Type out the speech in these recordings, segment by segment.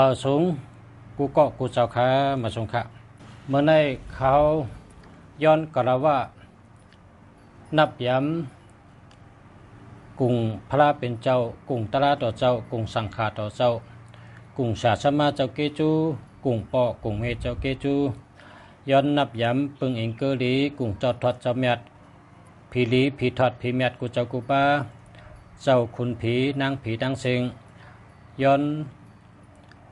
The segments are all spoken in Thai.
มาสูงกูก็กูเจ้าขามาสูงค่ะเมื่อในเขาย้อนกล่าวว่า นับย้ำกรุงพระเป็นเจ้ากรุงตราต่อเจ้ากรุงสังขาต่อเจ้ากรุงศาสมาเจ้าเกจูกรุงปอกรุงเมเจ้าเกจูย้อนนับย้ำปึงเองเกลีกรุงจอดทอดเจ้าเมียดผีลีผีทอดผีเมียดกูเจ้ากูป้าเจ้าคุณผีนางผีนางเซิงย้อน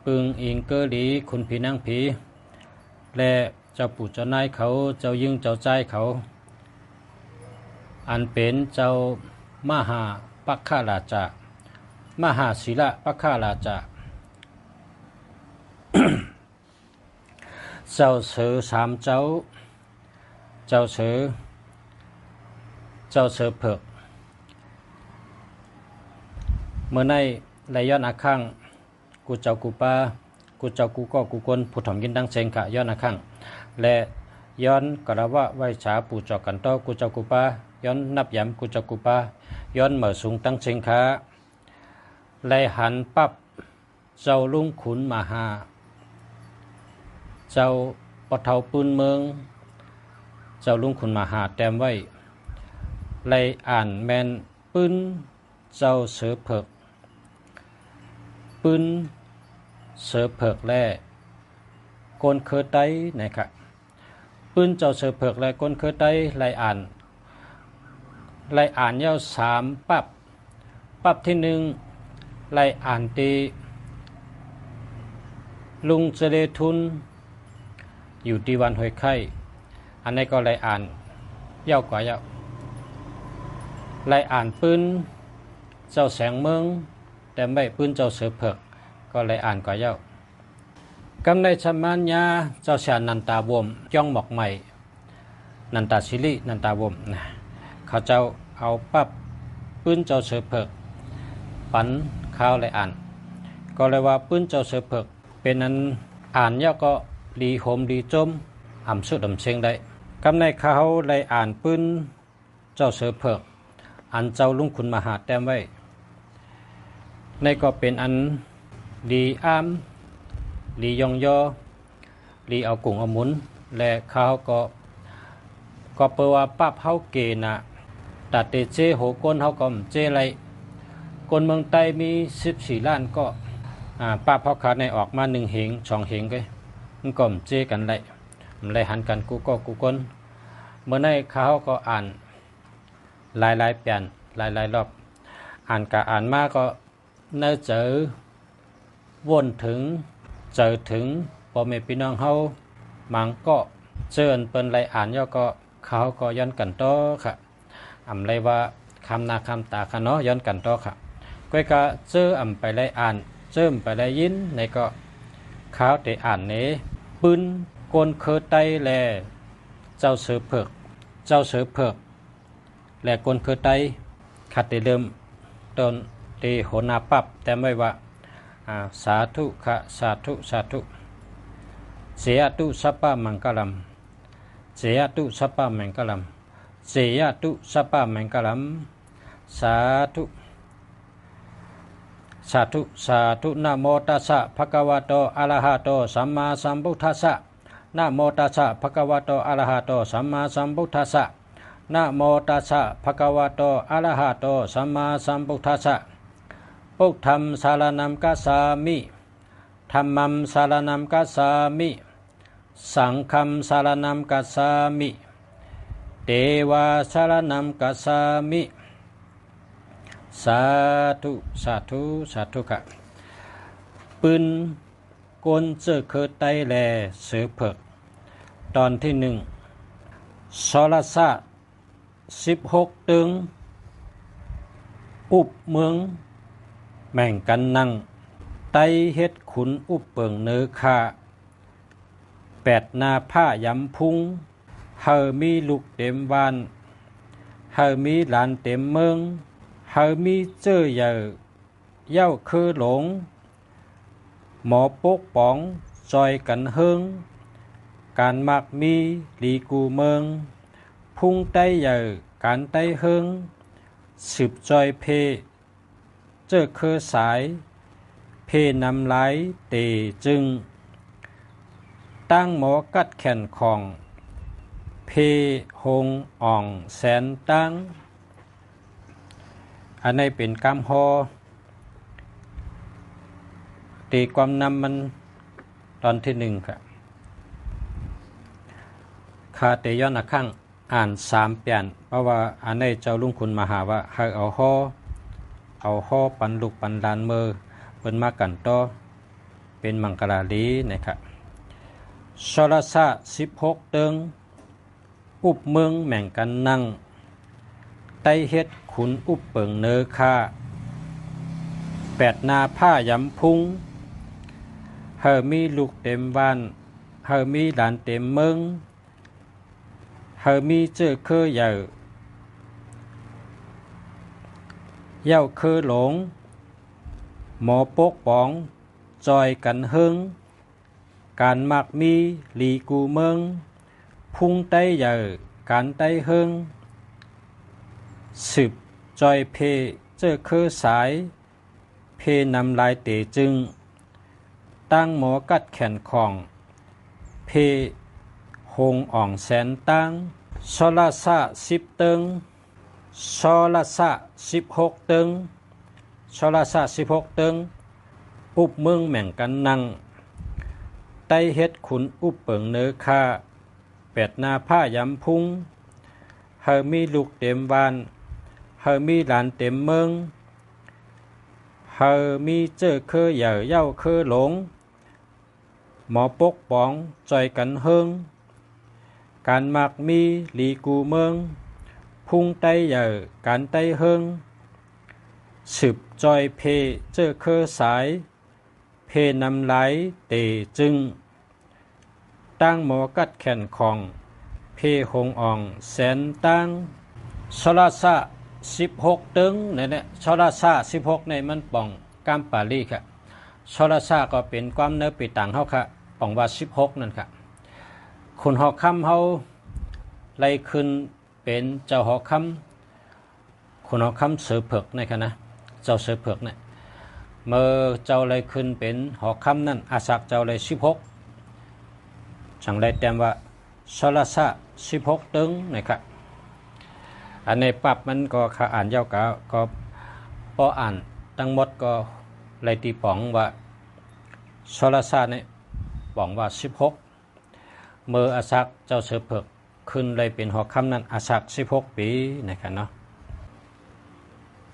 ปึงเองเกลีคุณผีนางผี และเจ้าปู่เจ้านายเขาเจ้ายิ่งเจ้าใจเขา อันเป็นเจ้ามหาปักขาราชามหาศิละปักขาราชาเจ้าเสือสามเจ้า เจ้าเสือเจ้าเสือเผือกเมื่อในไรย้อนอาข้าง กูเจ้ากูป้ากูเจ้ากูก็กูกนผู้ถ่อมยินดังเซงขะย้อนอาข้างและย้อนกระว่าไหวฉาปู่จอกกันโตอกูเจ้ากูป้าย้อนนับยำกูเจ้ากูป้าย้อนเหมือสูงตั้งเซงขาไลหันปับเจ้าลุงขุนมาหา เจ้าปะเทาปืนเมือง เจ้าลุงขุนมาหาแต้มไว้ไลอ่านแมนปืนเจ้าเสือเผือกปืน เสือเผือกแล่กนเคอไตนะครับปืนเจ้าเสือเผือกและกนเคอไตไลอ่านไลอ่านยาวสามปับปับที่หนึ่งไลอ่านตีลุงเจเลทุน อยู่ที่วันหอยไข่อันนี้ก็ไลอ่านยาวกว่ายาวไลอ่านปืนเจ้าแสงเมืองแต่ไม่ปืนเจ้าเสือเผือก ก็ไลยอ่านกว่ายาวกำในชมานยาเจ้าชานันตาบวมย่องหมอกใหม่ นันตาชิลินันตาบวมนะเขาเจ้าเอาปับปืนเจ้าเสือเผือกปันข้าวไลอ่าน ก็เลยว่าปืนเจ้าเสือเผือกเป็นนั้นอ่านยาวก็ดีโหมดีจมอ่ำสุดอ่ำเชงได้กำในเขาไลยอ่านปืนเจ้าเสือเผือกอันเจ้าลุงคุณมหาแต้มไว้ในก็เป็นอัน ดีอ้ามดียองยอดีเอากุ่งเอาหมุน และเขาก็ก็เปว่าป้าเฮาเกนะตัดเตเจโหก้นเฮาก็เจไรคนเมืองใต้มี14ล้านก็อ่าป้าเฮาขาในออกมาหนึ่งเหงสองเหงก็มันก็เจกันไรมันไรหันกันกูก็กูก้นเมื่อในเขาก็อ่านหลายหลายๆเปลี่ยนหลายหลายๆรอบ อ่านกะอ่านมาก็เนื้อเจอ วนถึง เจอถึงพ่อแม่พี่น้องเฮามังก็เจิญเปิ้นไรอ่านย่อก็เขาก็ย้อนกันต่อค่ะอำไรว่าคำนาคำตาค่ะเนาะย้อนกันต่อค่ะก้อยก็เจออำไปไรอ่านเจิมไปไรยินในก็ข้าวเตอ่านเนปืนกนเคอไตแล เจ้าเสือเผือกเจ้าเสือเผือกและกลคือไตขัดได้เริ่มต้นตีโหนาปับแต่ไม่ว่า อ่าสาธุขะสาธุสาธุเสียตุสัพพะมังกลัมเสียตุสัพพะมังกลัมเสียตุสัพพะมังกลัมสาธุสาธุสาธุนะโมตัสสะภะคะวะโตอะระหะโตสัมมาสัมพุทธัสสะนะโมตัสสะภะคะวะโตอะระหะโตสัมมาสัมพุทธัสสะนะโมตัสสะภะคะวะโตอะระหะโตสัมมาสัมพุทธัสสะ พุทธัมสารนัมกัสามิธัมมัมสารนัมกัสามิ สังฆัมสารนัมกัสามิ เทวาสารนัมกัสามิ สาธุสาธุสาธุค่ะปืนกลเจอเคอไตแลเสือเผือกตอนที่หนึ่งสรศาสตร์สิบหกตึง อุบเมือง แม่งกันนั่ง ไตเฮ็ดขุนอุบเปิงเนื้อคาแปดนาผ้าย้ำพุงเฮอมีลูกเต็มบ้านเฮอมีหลานเต็มเมืองเฮอมีเจ้อใหญ่เย้าคือหลง หมอปกป๋องซอยกันเฮิงการมักมีหลีกูเมือง พุ่งไต้ใหญ่การไต้เฮิงสืบจอยเพ เจอเคอสายเพนำไหลเตจึง ตั้งหมอกัดแขนของ เพหงอ่องแสนตั้ง อันนี้เป็นกำฮอตีความนำมันตอนที่หนึ่งครับคาเตย้อนข้างอ่านสามเปลี่ยนเพราะว่าอันนี้เจ้าลุงคุณมหาว่าให้เอาฮอ เอาฮอปันลูกปันลานมือเพิ่นมากันต่อเป็นมังกราลีนะครับชรสะสิบหกเติง อุบเมืองแม่งกันนั่ง ไตเฮ็ดขุนอุบเปิงเนอค่าแปดนาผ้ายำพุง เฮอมีลูกเต็มบ้าน เฮอมีหลานเต็มเมือง เฮอมีเจอเคอใหญ่ เย้าเคอหลง หมอปกป้องจอยกันเฮิงการมักมีหลีกูเมือง พุ่งไต้ใหญ่การไต้เฮิงสืบจอยเพเจอเคอสาย เพนำลายเตจึง ตั้งหมอกัดแขนของ เพหงอ่องแสนตั้งชลาสะสิบเติง ชลาสะสิบหกเติงชลาสะสิบหกเติงอุบเมืองแม่งกันนั่งไต้เฮ็ดขุนอุบเปิงเนื้อค่าแปดนาผ้ายำพุงเฮอมีลูกเต็มบ้านเฮอมีหลานเต็มเมืองเฮอมีเจอเคอเหย่อเย้าเคอหลง หมอปกป้องจอยกันเฮิงการมักมีหลีกูเมือง พุ่งไต้เหย่อการไต้เฮิงสืบจอยเพเจอเคอสาย เพนำไหลเตจึง ตั้งหมอกัดแขนของ เพหงอ่องแสนตั้งชลาสะสิบหกตึงเนี่ยเนี่ยชลาสะสิบหกในมันป่องกามปาลีค่ะชลาสะก็เป็นความเนื้อปีต่างเขาค่ะป่องว่าสิบหกนั่นค่ะคุณหอกคำเขาไล่ขึ้น เป็นเจ้าหอคำคุณหอคำเสือเผือกในค่ะนะเจ้าเสือเผือกเนี่ยเมื่อเจ้าไล่ขึ้นเป็นหอคำนั่นอาศักเจ้าไล่สิบหกจังได้เต็มว่าชลาสะสิบหกตึงนะครับอันในปรับมันก็ขาอ่านยาวกาก็พออ่านทั้งหมดก็เลยตีป๋องว่าชลาซาเนี่ยป๋องว่า16เมื่ออาศักเจ้าเสือเผือก ขึ้นเลยเป็นหอคำนั้นอาศัก16ปีนะครับเนาะ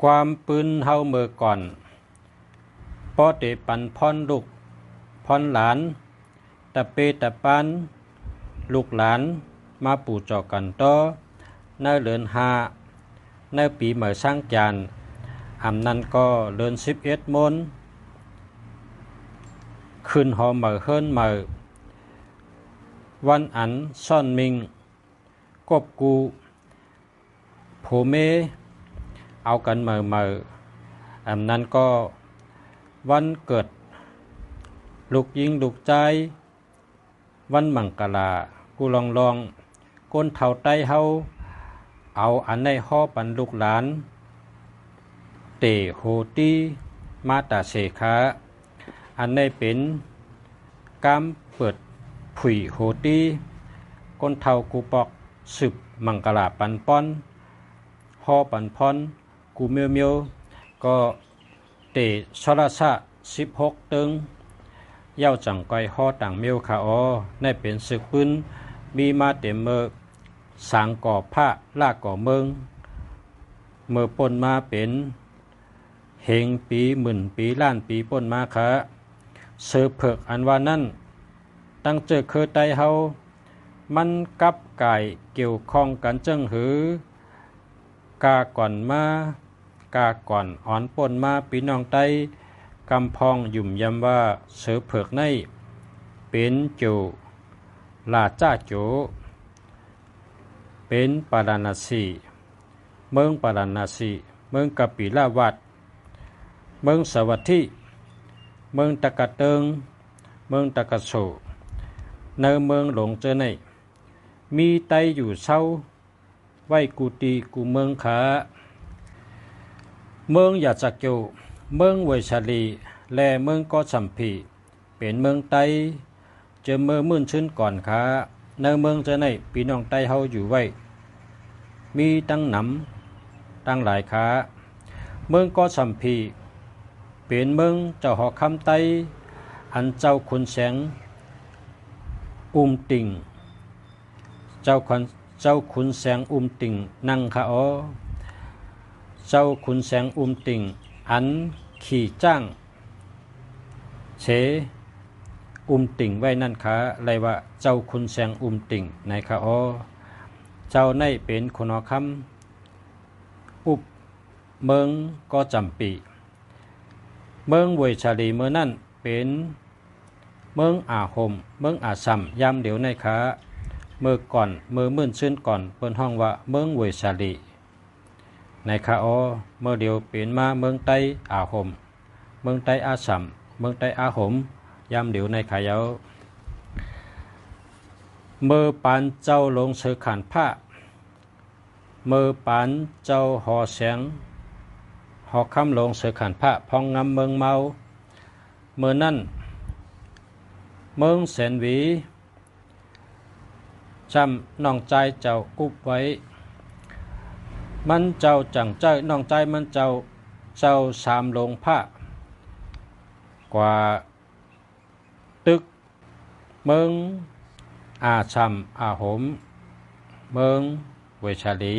ความปืนเฮาเมื่อก่อนปอเตปันพรลูกพรหลานตะเปตะปันลูกหลานมาปู่จอกันต่อในเลือนหาในปีเหมือสร้างจานอำนั้นก็เลือนสิบเอ็ดมนขึ้นหอเหมือเฮิรนเหมือวันอันซ่อนมิง กบกูโผเมเอากันเมือเมืออำนั้นก็วันเกิด ลูกยิงลูกใจ วันมังกลา กูลองลองก้นเท่าไตเฮาเอาอันในห่อปันลูกหลาน เตโหตีมาตาเสขาอันในเป็นกามเปิดผุยโหตีก้นเท่ากูปอก สืบมังกลาปันป้อนหอปันพอนกูเมียวเมียวก็เตะชรสะสิบหกตึงเย้าจังก้อยหอต่างเมียวขาออในเป็นศึกปืนมีมาเต็มเมือสางก่อผ้าลากก่อเมืองเมื่อปนมาเป็นเหงปีหมื่นปีล้านปีปนมาคะเสือเผือกอันว่านั่นตั้งเจอเคยไตเฮา มันกับไก่เกี่ยวข้องกันจังหือกาก่อนมากาก่อนอ่อนปนมาปีน้องไตกำพองยุ่มยำว่าเสือเผือกในเป็นโจลาจ้าโจเป็นปาราณสีเมืองปาราณสีเมืองกะปิลาวัด เมืองสวัสดิเมืองตะกะเติง เมืองตะกะโสในเมืองหลงเจอใน มีไตอยู่เศร้า ไว้กูตีกูเมืองขา เมืองอยาจักโยเมืองเวชาลี แลเมืองก็สัมผีเป็นเมืองไตเจอเมื่อมื่นชื้นก่อนค้าในเมืองจะในพี่น้องไตเฮาอยู่ไว้ มีตั้งหนำตั้งหลายค้าเมืองก็สัมผีเป็นเมืองเจ้าหอคำไตอันเจ้าคุณแสงอุ้มติ่ง เจ้าคุณเจ้าคุณแสงอุ้มติ่งนั่งค่ะอ๋อเจ้าคุณแสงอุ้มติ่ง อันขี่จ้างเชอุ้มติ่งไว้นั่นคะเลยว่าเจ้าคุณแสงอุ้มติ่งในคะอ๋อเจ้าในเป็นคนอคำอุบเมืองก็จำปีเมืองเวยชาลีเมื่อนั่นเป็นเมืองอาหมเมืองอาซัมยามเดี๋ยวในคะ มื่อก่อนเมื่อมื่นชื่นก่อนเปิ้นห้องว่าเมืองเวยชาลีในคาออเมื่อเดียวเปลี่ยนมาเมืองใต้อาหม เมืองใต้อาสัมเมืองใต้อาหมยามเดียวในขายาวเมื่อปานเจ้าลงเสือขานผ้าเมื่อปานเจ้าหอแสงหอคำลงเสือขานผ้าพองงำเมืองเมา เมื่อนั่นเมืองแสนวี จำน้องใจเจ้าอุบไว้ มันเจ้าจังใจน้องใจมันเจ้าเจ้าสามลงผ้ากว่าตึกเมืองอาชัมอาหม เมืองเวชาลี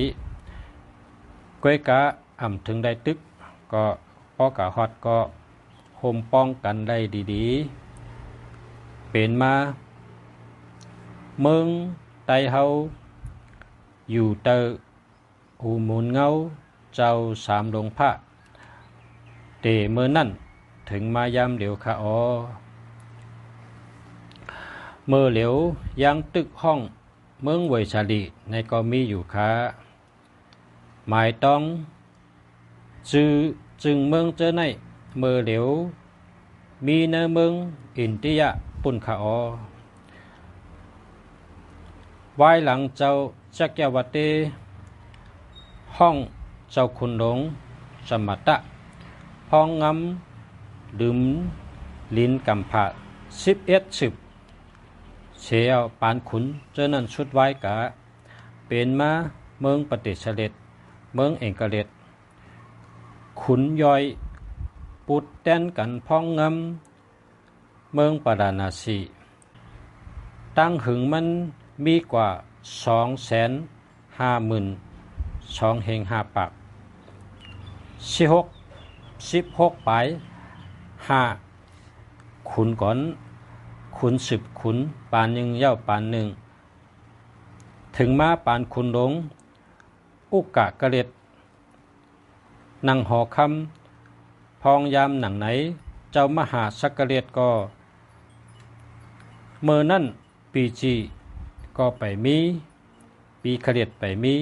ก้วยกะอ่ำถึงได้ตึก ก็พอกะฮอดก็โฮมป้องกันได้ดีๆ เป็นมา เมือง ไตเฮาอยู่เตออูมูลเงาเจ้าสามลงพระเตเมื่อนั่นถึงมายามเหลียวคะออเมื่อเหลียวยังตึกห้องเมืองเวยชาลีในก็มีอยู่ค่ะหมายต้องจือจึงเมืองเจอในเมื่อเหลียวมีในเมืองอินเดียปุ่นคะออ ไว้หลังเจ้าจักรวรรดิห้องเจ้าคุณหลงสมตะพองงำดื่มลิ้นกำผาสิบเอ็ดสิบเชียวปานขุนเจานั้นชุดไว้กะเป็นมาเมืองปฏิเสเลตเมืองเองกเลตขุนย่อยปุดแต้นกันพองงำเมืองปดานาสีตั้งหึงมัน มีกว่าสองแสนห้าหมื่นสองเฮงห้าปากสิหกสิบหกปลายห้าขุนก่อนขุนสิบขุนปานหนึ่งเย่าปานหนึ่งถึงมาปานขุนหลง อุกกะกะเล็ดนังหอคำพองยามหนังไหน เจ้ามหาสักกะเล็ดก็ เมื่อนั่นปีจี ก็ไปมีปีขเล็ดไปมี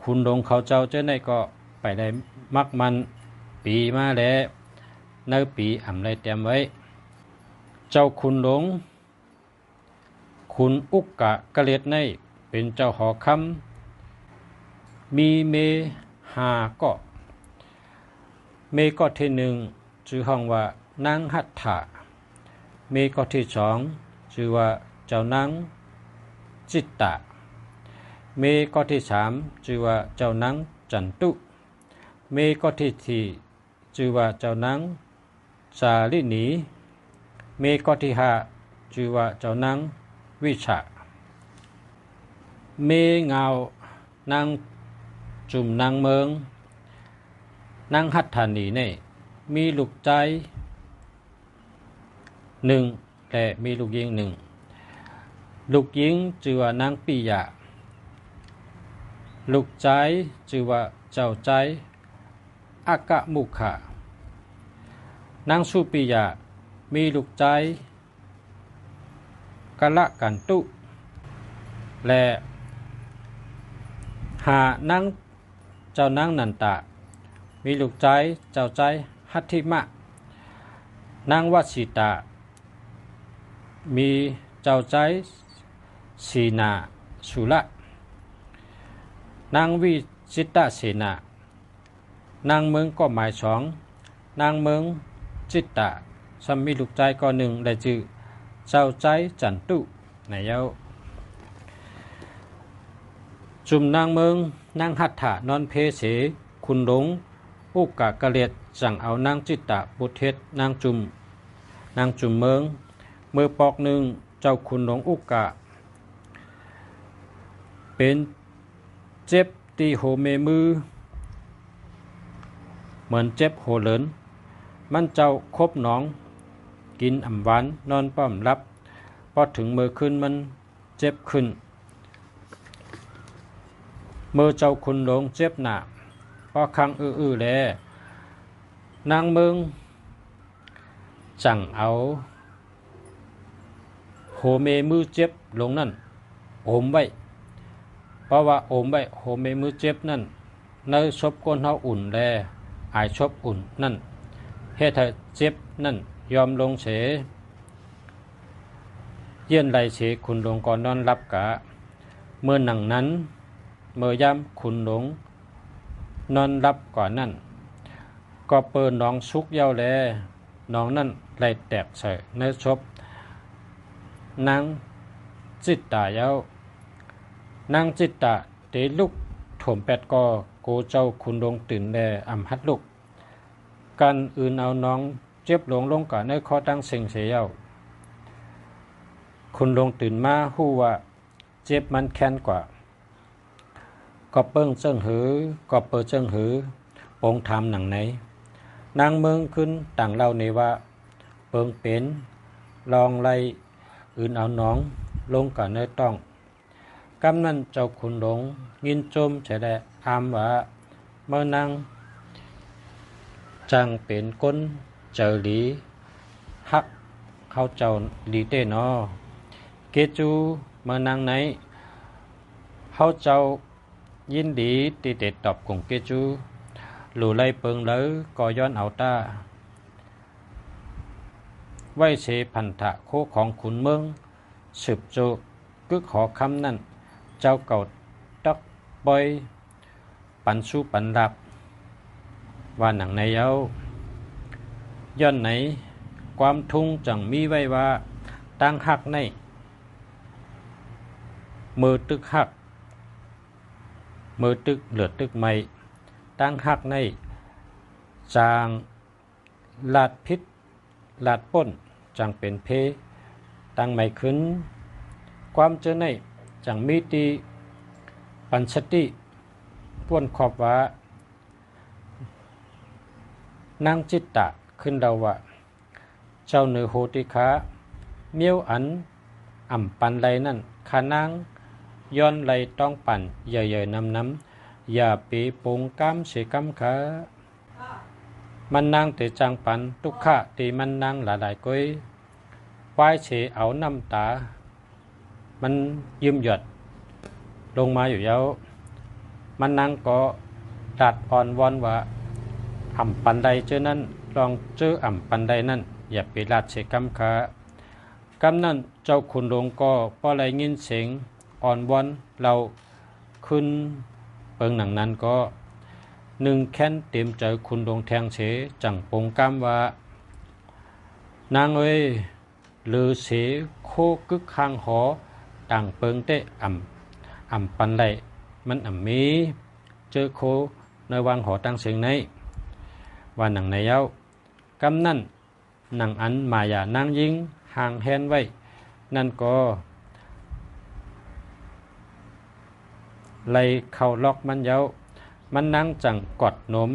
คุณหลงเขาเจ้าเจ้าในก็ไปได้มักมันปีมาแล้วเนื้อปีอ่ำไรเตรียมไว้ เจ้าคุณหลง คุณอุกกะกะเล็ดในเป็นเจ้าหอคำมีเมหาก็เมก็ที่หนึ่งชื่อห้องว่านางหัตถะเมก็ที่สองชื่อว่าเจ้านาง จิตตะ เมก็ที่สามชื่อว่าเจ้านางจันตุ เมก็ที่สี่ชื่อว่าเจ้านางสาลินี เมก็ที่ห้าชื่อว่าเจ้านางวิชา เมเงานางจุ่มนางเมืองนางหัตถานีเนี่ยมีลูกใจหนึ่งแต่มีลูกยิงหนึ่ง ลูกยิงชื่อว่านางปิยะ ลูกใจชื่อว่าเจ้าใจอากะมุขะ นางสุปิยะ มีลูกใจกะละกันตุ และหานางเจ้านางนันตะ มีลูกใจเจ้าใจหัตถิมะ นางวัชิตา มีเจ้าใจ สีนาสุละนางวิจิตตเสนานางเมืองก็หมายสองนางเมืองจิตตะซัมมีลูกใจก็หนึ่งได้จื่อเจ้าใจจันตุในเย้าจุมนางเมืองนางหัตถะนอนเพเส คุณหลงอุกกะกะเลียดจังเอานางจิตตะบุเทศนางจุม นางจุมเมืองมือปอกหนึ่งเจ้าคุณหลงอุกกะ เป็นเจ็บตีโหเมมือ เหมือนเจ็บโหเลินมันเจ้าคบน้อง กินอ่ำหวานนอนป้อมรับพอถึงมือขึ้นมันเจ็บขึ้นมือเจ้าคุณหลงเจ็บหนาพอคังอื้อๆแลนางเมืองจังเอาโหเมมือเจ็บลงนั่นโอมไว้ เพราะว่าโอมไว้โหเมมือเจ็บนั่นในชบก้นเฮาอุ่นแลอายชบอุ่นนั่นเฮ็ดให้เจ็บนั่น ยอมลงเฉเยื่นไหลเฉคุณลงก่อนนอนรับกะ เมื่อหนังนั้นเมื่อย่ำคุณหลง นอนรับก่อนนั่น ก็เปิดน้องสุกเย้าแลน้องนั่นไหลแตกใส่ในชบนางจิตตาเย้า นางจิตตาเตลุกถมแปดกอโกเจ้าคุณลงตื่นแลอำฮัดลุก กันอื่นเอาน้องเจ็บหลงลงก่อนในข้อตั้งเสียงเสียวคุณลงตื่นมาหู้ว่าเจ็บมันแค้นกว่า ก็เปิ้งเจิงหือก็เปิดเจิงหือปงทำหนังไหน นางเมืองขึ้นต่างเล่าในว่า เปิงเป็นลองไล่อื่นเอาน้องลงก่อนในต้อง กำนั้นเจ้าคุณหลงยินจมเฉดอามว่าเมื่อนางจังเป็นก้นเจอหลีฮักเข้าเจ้าดีเต้นอเกจูเมื่อนางไหนเข้าเจ้ายินดีตีเด็ดตอบของเกจูหลู่ไล่เปิงเลอก็ย้อนเอาตาไว้เชพันธะโคของขุนเมืองสืบโจกึกขอคำนั่น เจ้าเก่าตักบอยปันสู้ปันดับ ว่าหนังในเย้าย้อนไหน ความทุ่งจังมีไว้ว่าตั้งหักในมือตึกหักมือตึกเหลือตึกไม่ตั้งหักในจางลาดพิษลาดป้นจังเป็นเพ ตั้งไม่ขึ้น ความเจอใน จังมีตีปัญชติป้วนขอบว่านางจิตตะขึ้นเดาว่า เจ้าเนือโหติคะเมียวอันอ่ำปันไรนั่นขานางย้อนไหลต้องปั่นใหญ่ๆน้ำน้ำอย่าปีปงก้ามเสกำขามันนางเตจังปันทุกขะตีมันนางหลายๆก้อยควายเฉเอาน้ำตา มันยืมหยดลงมาอยู่เย้ามันนางก็ดัดอ่อนวอนว่าอ่ำปันใดเจอนั้นลองเจออ่ำปันใดนั่นอย่าไปลาดเสกำขากำนั้นเจ้าขุนหลวงก็พอไรยินเสียงอ่อนวอนเราขึ้นเปิงหนังนั้นก็หนึ่งแค้นเต็มใจคุณหลวงแทงเฉจังปงกามว่านางเอ้ยหรือเสโคกึกข้างหอ ต่างเปิงเตะอ่ำอ่ำปันไดมันอ่ำมีเจอโคในวางหอตั้งเสียงในว่าหนังในเย้ากำนั่นหนังอันมายานางยิงห่างแฮนไว้ นั่นก็ไลเข้าล็อกมันเย้า มันนั่งจังกอดนม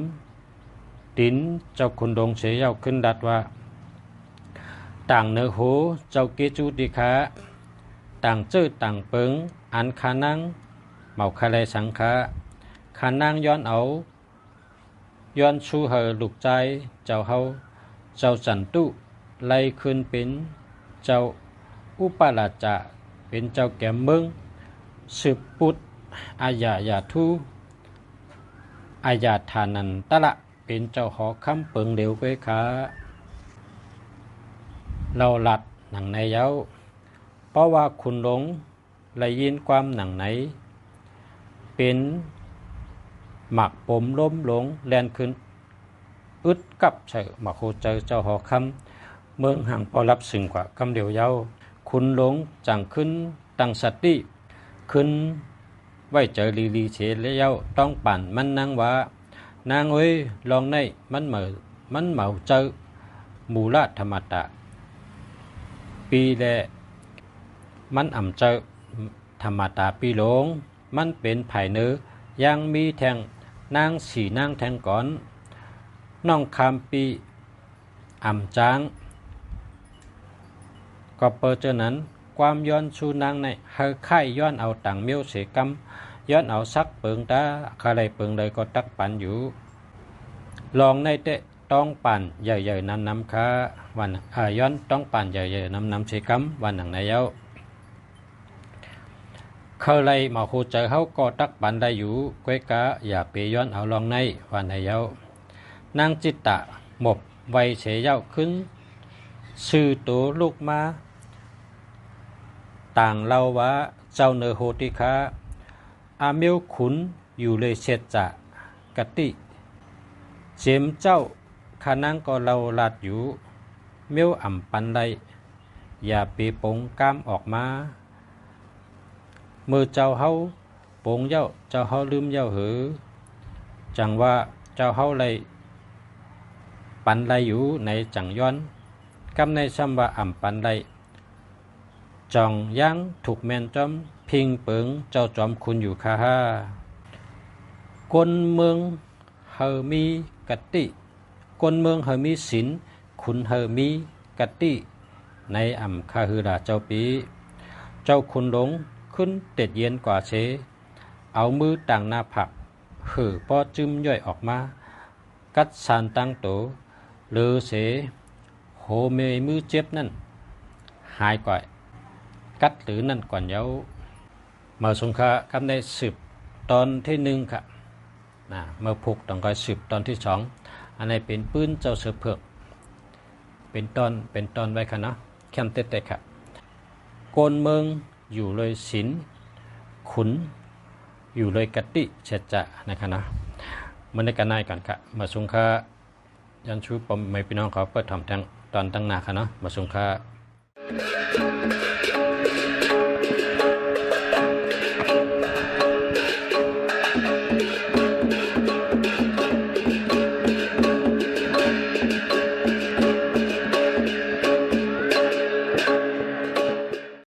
ตินเจ้าคุณดงเสียเย้าขึ้นดัดว่า ต่างเนื้อหูเจ้าเกจูดีคะ ต่างเจอต่างเปิง อันขานังเมาคาเลสังคะขานังย้อนเอา ย้อนชูเหอลูกใจ เจ้าเฮาเจ้าจันตุไล่ขึ้นเป็นเจ้าอุปราชาเป็นเจ้าแก่เมืองสืบปุตอาญาญาทูอาญาทานันตะละเป็นเจ้าหอคำเปิงเดียวก้ยขาเราหลัดหนังในเย้า เพราะว่าคุณหลงไลยินความหนังไหน เป็นหมักปมล้มหลงแลนขึ้น อึดกับเฉอมาโคเจอเจ้าหอคำเมืองห่างพอรับสึงกว่ากำเดียวเยาคุณหลงจังขึ้นตังสัตติขึ้นไว้เจอลีลีเฉแล้วต้องปั่นมันนางว่านางเอ้ยลองในมันเหมือมันเหมาเจอมูละธรรมตะปีแล มันอ่ำเจอธรรมตาปีหลง มันเป็นไผ่เนื้อยังมีแทงนางสีนางแทงก่อนน้องคำปีอ่ำจางก็เปิดเจอนั้น ความย้อนชูนางในเฮอไข่ย้อนเอาต่างเมียวเสกำย้อนเอาซักเปิงตาใครเปิงเลยก็ตักปันอยู่ ลองในเตะต้องปั่นใหญ่ๆน้ำน้ำค้าวันอาย้อนต้องปั่นใหญ่ๆน้ำน้ำเสกำวันหนังในเย้า เคยเลยมาโคเจเขาก็ตักปันได้อยู่ก้วยกะอย่าไปย้อนเอาลองในวันในเย้านางจิตตะหมบไวเฉยเย้าขึ้นสื่อตัวลูกมาต่างเล่าว่าเจ้าเนอโฮติคาอาเมียวขุนอยู่เลยเชดจะกติเจมเจ้าขานังก็เราลาดอยู่เมียวอ่ำปันไดอย่าไปปงก้ามออกมา เมื่อเจ้าเฮาปงเย้าเจ้าเฮาลืมเย้าหือ จังว่าเจ้าเฮาเลปันไดอยู่ในจังย้อนกำในซ้ำว่าอ่ำปันไดจองย่างถูกแมนจอมพิงเปิงเจ้าจอมคุณอยู่ค่ะฮคนเมืองเฮอมีกติคนเมืองเฮอมีศิลคุณเฮอมีกติ ในอ่ำคาฮือดาเจ้าปี เจ้าคุณหลง ขึ้นเต็ดเย็นกว่าเช เอามือต่างหน้าผักหือปอจึมย่อยออกมา กัดสานตั้งโตหรือเส โหเมยมือเจ็บนั่น หายก่อยกัดหรือนั่นก่อนเย้าเมื่อสงครากำได้สืบตอนที่หนึ่งค่ะนะเมื่อผูกต้องคอยสืบตอนที่สองอันนี้เป็นปืนเจ้าเสือเผือก เป็นตอนเป็นตอนไว้ค่ะเนาะแคมเต็ดๆค่ะโกนเมือง อยู่เลยศิลขุน อยู่เลยกติเฉจะนะคะนะมันในกันนายก่อนค่ะมาสุงค่ายันชูปมไม่พี่น้องเขาเปิดทำทั้งตอนตั้งหนาค่ะเนาะมาสุงค่า